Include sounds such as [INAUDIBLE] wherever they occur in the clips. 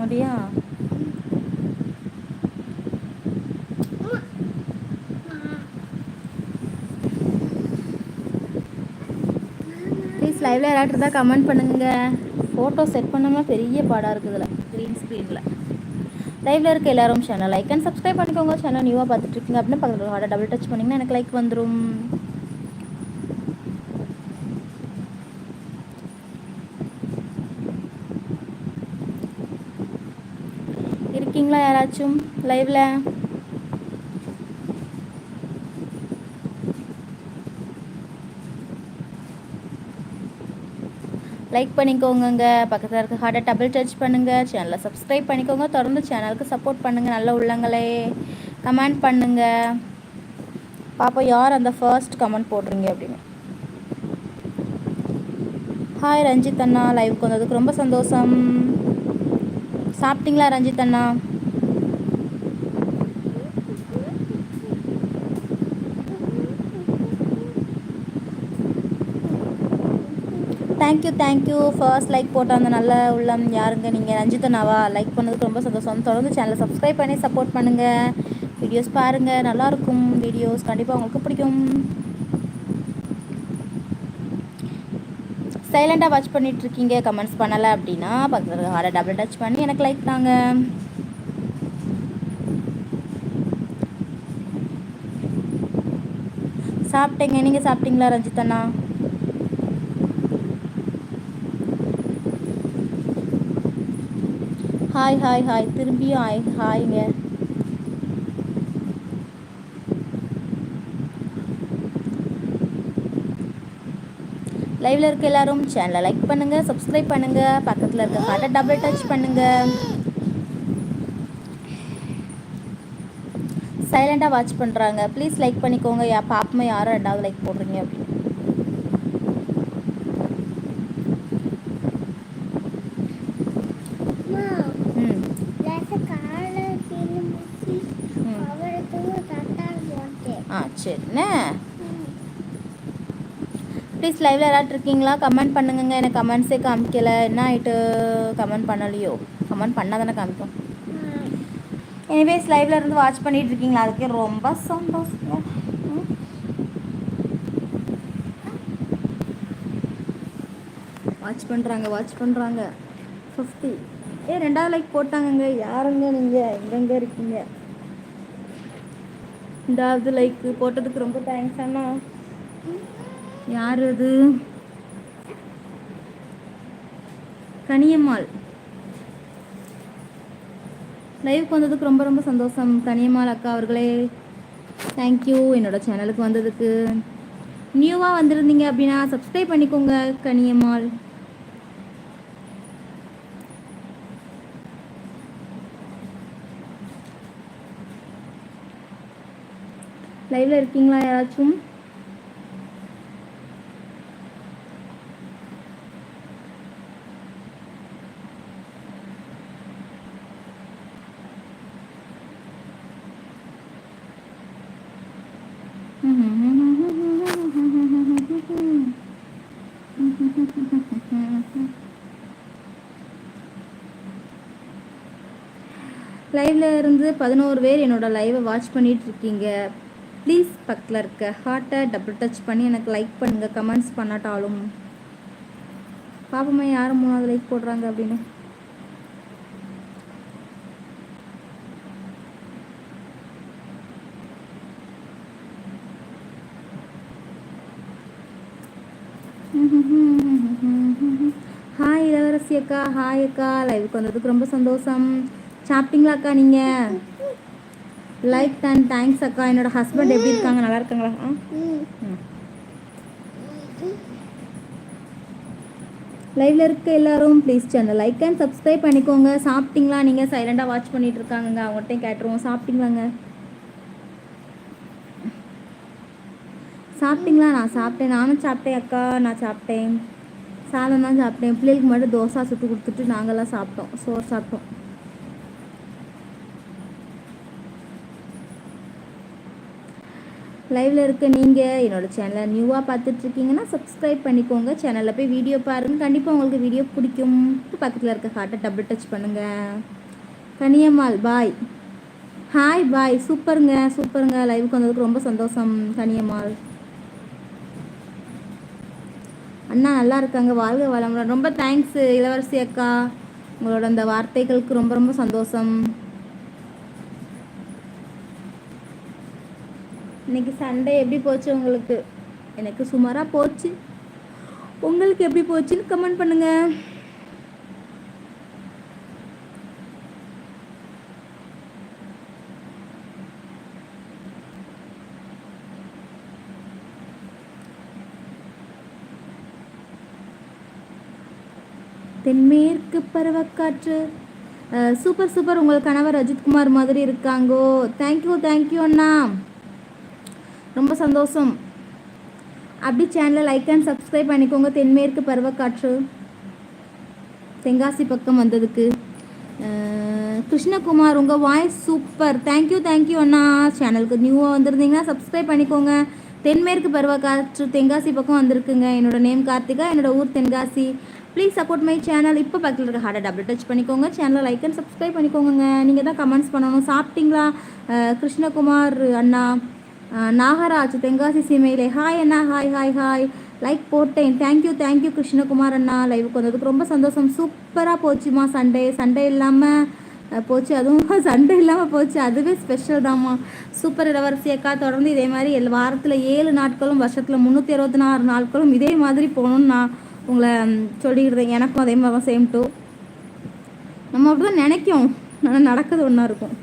அப்படியா? ப்ளீஸ் லைவ்ல யாராட்டு இருந்தால் கமெண்ட் பண்ணுங்க. ஃபோட்டோ செட் பண்ணாமல் பெரிய பாடாக இருக்குது இதில் க்ரீன் ஸ்க்ரீனில் லைவ்ல இருக்க எல்லாரும் சேனல் லைக் அண்ட் சப்ஸ்கிரைப் பண்ணிக்கோங்க. சேனல் நியூவாக பார்த்துட்டு இருக்கீங்க. அப்படின்னு பக்கத்தில் டபுள் டச் பண்ணிங்கன்னா எனக்கு லைக் வந்துடும் இருக்கீங்களா யாராச்சும் லைவ்ல லைக் பண்ணிக்கோங்க பக்கத்தில் இருக்க ஹார்ட்டை டபுள் டச் பண்ணுங்கள் சேனலை சப்ஸ்கிரைப் பண்ணிக்கோங்க. தொடர்ந்து சேனலுக்கு சப்போர்ட் பண்ணுங்கள் நல்ல உள்ளங்களே. கமெண்ட் பண்ணுங்கள் பாப்பா யார் அந்த ஃபர்ஸ்ட் கமெண்ட் போடுறீங்க அப்படின்னு. ஹாய் ரஞ்சித் அண்ணா லைவுக்கு வந்ததுக்கு ரொம்ப சந்தோஷம். சாப்பிட்டீங்களா ரஞ்சித் அண்ணா? Thank you thank you first like போட்ட அந்த நல்ல உள்ளம் யாருங்க? நீங்கள் ரஞ்சித் அண்ணாவா? லைக் பண்ணதுக்கு ரொம்ப சந்தோஷம். தொடர்ந்து சேனலை சப்ஸ்கிரைப் பண்ணி சப்போர்ட் பண்ணுங்கள் வீடியோஸ் பாருங்கள் நல்லாயிருக்கும் வீடியோஸ் கண்டிப்பாக உங்களுக்கு பிடிக்கும். சைலண்டாக வாட்ச் பண்ணிட்டு இருக்கீங்க கமெண்ட்ஸ் பண்ணலை அப்படின்னா பக்கத்தில் ஹாரை டபுள் டச் பண்ணி எனக்கு லைக் தாங்க. சாப்பிட்டேங்க. நீங்கள் சாப்பிட்டீங்களா ரஞ்சித்தண்ணா? ஹாய் ஹாய் ஹாய் திரும்பியும் ஹாய் ஹாய்ங்க லைவ்ல இருக்க எல்லாரும் சேனலை லைக் பண்ணுங்க சப்ஸ்கிரைப் பண்ணுங்க பக்கத்தில் இருக்க ஹார்ட்டை டபுள் டச் பண்ணுங்க. சைலண்டாக வாட்ச் பண்ணுறாங்க ப்ளீஸ் லைக் பண்ணிக்கோங்க. யா பாப்பமா யாரும் ரெண்டாவது லைக் போடுறீங்க அப்படின்னு. ஆ சரிண்ணே ப்ளீஸ் லைவில் யாராவது இருக்கீங்களா? கமெண்ட் பண்ணுங்கங்க. எனக்கு கமெண்ட்ஸே காமிக்கல. என்ன ஆகிட்டு கமெண்ட் பண்ணலையோ? கமெண்ட் பண்ணால் தானே காமிக்கும். எனிவேஸ் லைவ்ல இருந்து வாட்ச் பண்ணிட்டு இருக்கீங்களா? அதுக்கே ரொம்ப சந்தோஷம் வாட்ச் பண்ணுறாங்க வாட்ச் பண்ணுறாங்க ஃபிஃப்டி ஏ ரெண்டாவது லைக் போட்டாங்கங்க. யாருங்க நீங்கள் எங்கெங்க இருக்கீங்க? ரெண்டாவது லைக் போட்டதுக்கு ரொம்ப தேங்க்ஸ் அண்ணா. யார் அது கனியம்மாள். லைவுக்கு வந்ததுக்கு ரொம்ப ரொம்ப சந்தோஷம். கனியம்மாள் அக்கா அவர்களே தேங்க்யூ என்னோட சேனலுக்கு வந்ததுக்கு. நியூவாக வந்திருந்தீங்க அப்படின்னா சப்ஸ்கிரைப் பண்ணிக்கோங்க கனியம்மாள். லைவ்ல இருக்கீங்களா யாராச்சும்? [LAUGHS] லைவ்ல இருந்து பதினோரு பேர் என்னோட லைவை வாட்ச் பண்ணிட்டு இருக்கீங்க. ப்ளீஸ் பக்கத்தில் இருக்க ஹார்ட்டை டபுள் டச் பண்ணி எனக்கு லைக் பண்ணுங்க கமெண்ட்ஸ் பண்ணாட்டாலும். பாப்பம்மா யார் மூணாவது லைக் போடுறாங்க அப்படின்னு ஹாய் இளவரசி அக்கா ஹாய் அக்கா. லைவுக்கு வந்ததுக்கு ரொம்ப சந்தோஷம். சாப்பிட்டீங்களா அக்கா நீங்கள் லைக் அண்ட் தேங்க்ஸ் அக்கா. என்னோட ஹஸ்பண்ட் எப்படி இருக்காங்க? நல்லா இருக்காங்களா? ஆ? லைவ்ல இருக்க எல்லாரும் please channel like and subscribe பண்ணிக்கோங்க. சாப்பிட்டீங்களா? நீங்கள் சைலண்டாக வாட்ச் பண்ணிட்டு இருக்காங்க அவங்கள்ட்டையும் கேட்டுருவோம். சாப்பிட்டீங்களாங்க? சாப்பிட்டீங்களா? நான் சாப்பிட்டேன். நானும் சாப்பிட்டேன் அக்கா. நான் சாப்பிட்டேன். சாதம் தான் சாப்பிட்டேன். பிள்ளைகளுக்கு மட்டும் தோசை சுட்டு கொடுத்துட்டு நாங்கள்லாம் சாப்பிட்டோம். சோறு சாப்பிட்டோம். லைவில் இருக்க நீங்கள் என்னோடய சேனலை நியூவாக பார்த்துட்ருக்கீங்கன்னா சப்ஸ்கிரைப் பண்ணிக்கோங்க. சேனலில் போய் வீடியோ பாருங்கள் கண்டிப்பாக உங்களுக்கு வீடியோ பிடிக்கும். பக்கத்தில் இருக்க ஹார்ட்டை டபுள் டச் பண்ணுங்கள் கனியம்மாள் பாய் ஹாய் பாய் சூப்பருங்க சூப்பருங்க லைவுக்கு வந்ததுக்கு ரொம்ப சந்தோஷம் கனியம்மாள். அண்ணா நல்லா இருக்காங்க வாழ்க வளமுடன். ரொம்ப தேங்க்ஸ் இளவரசி அக்கா. உங்களோட அந்த வார்த்தைகளுக்கு ரொம்ப ரொம்ப சந்தோஷம். இன்னைக்கு சண்டே எப்படி போச்சு உங்களுக்கு? எனக்கு சுமாராக போச்சு. உங்களுக்கு எப்படி போச்சுன்னு கமெண்ட் பண்ணுங்கள் தென்மேற்கு பருவக்காற்று. சூப்பர் சூப்பர் உங்கள் கணவர் அஜித்குமார் மாதிரி இருக்காங்கோ. தேங்க்யூ தேங்க்யூ அண்ணா. ரொம்ப சந்தோஷம். அப்படி சேனலை லைக் அண்ட் சப்ஸ்கிரைப் பண்ணிக்கோங்க. தென்மேற்கு பருவக்காற்று. தென்காசி பக்கம் வந்ததுக்கு. கிருஷ்ணகுமார் உங்கள் voice super thank you thank you அண்ணா. சேனலுக்கு நியூவாக வந்திருந்தீங்கன்னா சப்ஸ்கிரைப் பண்ணிக்கோங்க. தென்மேற்கு பருவக்காற்று தென்காசி பக்கம் வந்திருக்குங்க. என்னோடய நேம் கார்த்திகா. என்னோடய ஊர் Tenkasi. Please support my channel இப்போ பக்கத்தில் இருக்க ஹார்டை டபுள் டச் பண்ணிக்கோங்க. சேனலை லைக் அண்ட் சப்ஸ்கிரைப் பண்ணிக்கோங்க நீங்கள் தான் கமெண்ட்ஸ் பண்ணணும். சாப்பிட்டீங்களா? கிருஷ்ணகுமார் அண்ணா நாகராஜ் தென்காசி சீமையிலே. ஹாய் அண்ணா ஹாய் ஹாய் ஹாய் லைக் போட்டேன். Thank you thank you Krishnakumar அண்ணா. லைவுக்கு வந்ததுக்கு ரொம்ப சந்தோஷம். சூப்பராக போச்சுமா சண்டே. சண்டே இல்லாமல் போச்சு. அதுவும் [LAUGHS] சண்டே இல்லாமல் போச்சு. அதுவே ஸ்பெஷல் தாம்மா. சூப்பர் இளவரசி அக்கா தொடர்ந்து இதே மாதிரி எல் வாரத்தில் ஏழு நாட்களும் வருஷத்தில் முந்நூற்றி அறுபத்தி நாலு நாட்களும் இதே மாதிரி போகணும்னு நான் உங்களை சொல்லிக்கிறது எனக்கும் அதே மாதிரி தான் சேம் டூ நம்ம அப்படி தான் நினைக்கும். ஆனால் நடக்குது ஒன்றா இருக்கும்.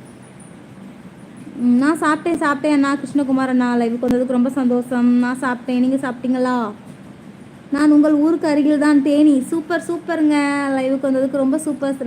நான் சாப்பிட்டேன் சாப்பிட்டேன் அண்ணா கிருஷ்ணகுமார் அண்ணா லைவுக்கு வந்ததுக்கு ரொம்ப சந்தோஷம். நான் சாப்பிட்டேன். நீங்கள் சாப்பிட்டீங்களா? நான் உங்கள் ஊருக்கு அருகில் தான் தேனி. சூப்பர் சூப்பருங்க. லைவுக்கு வந்ததுக்கு ரொம்ப சூப்பர்